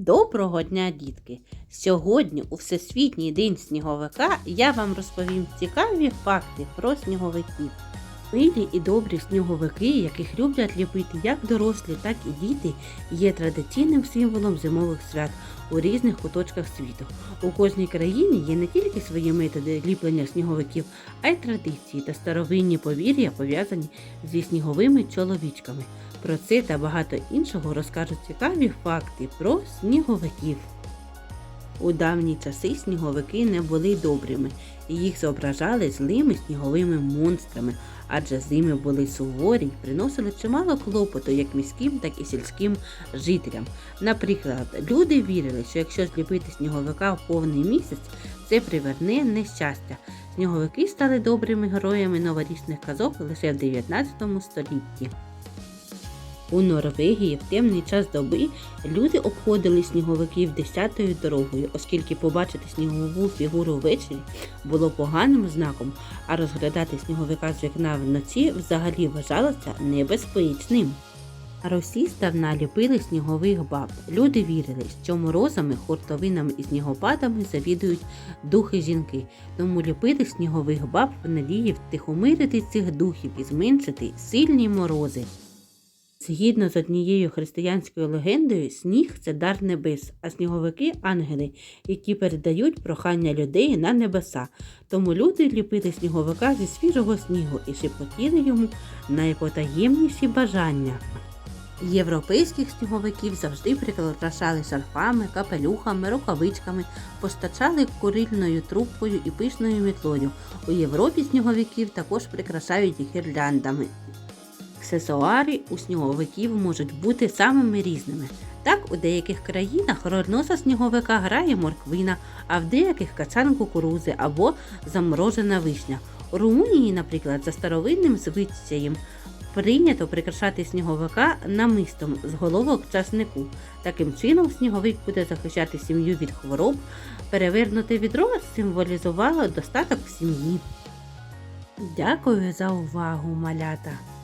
Доброго дня, дітки! Сьогодні, у Всесвітній день сніговика, я вам розповім цікаві факти про сніговиків. Милі і добрі сніговики, яких люблять ліпити як дорослі, так і діти, є традиційним символом зимових свят у різних куточках світу. У кожній країні є не тільки свої методи ліплення сніговиків, а й традиції та старовинні повір'я пов'язані зі сніговими чоловічками. Про це та багато іншого розкажуть цікаві факти про сніговиків. У давні часи сніговики не були добрими, і їх зображали злими сніговими монстрами, адже зими були суворі й приносили чимало клопоту як міським, так і сільським жителям. Наприклад, люди вірили, що якщо зліпити сніговика в повний місяць, це приверне нещастя. Сніговики стали добрими героями новорічних казок лише в 19 столітті. У Норвегії в темний час доби люди обходили сніговиків десятою дорогою, оскільки побачити снігову фігуру ввечері було поганим знаком, а розглядати сніговика з вікна вночі взагалі вважалося небезпечним. Росі здавна ліпили снігових баб. Люди вірили, що морозами, хуртовинами і снігопадами завідують духи жінки, тому ліпили снігових баб в надії втихомирити цих духів і зменшити сильні морози. Згідно з однією християнською легендою, сніг це дар небес, а сніговики ангели, які передають прохання людей на небеса. Тому люди ліпили сніговика зі свіжого снігу і шепотіли йому найпотаємніші бажання. Європейських сніговиків завжди прикрашали шарфами, капелюхами, рукавичками, постачали курильною трубкою і пишною мітлою. У Європі сніговиків також прикрашають гірляндами. Аксесуари у сніговиків можуть бути самими різними. Так, у деяких країнах роль носа сніговика грає морквина, а в деяких качан кукурузи або заморожена вишня. У Румунії, наприклад, за старовинним звичаєм прийнято прикрашати сніговика намистом з головок часнику. Таким чином сніговик буде захищати сім'ю від хвороб. Перевернуте відро символізувало достаток в сім'ї. Дякую за увагу, малята!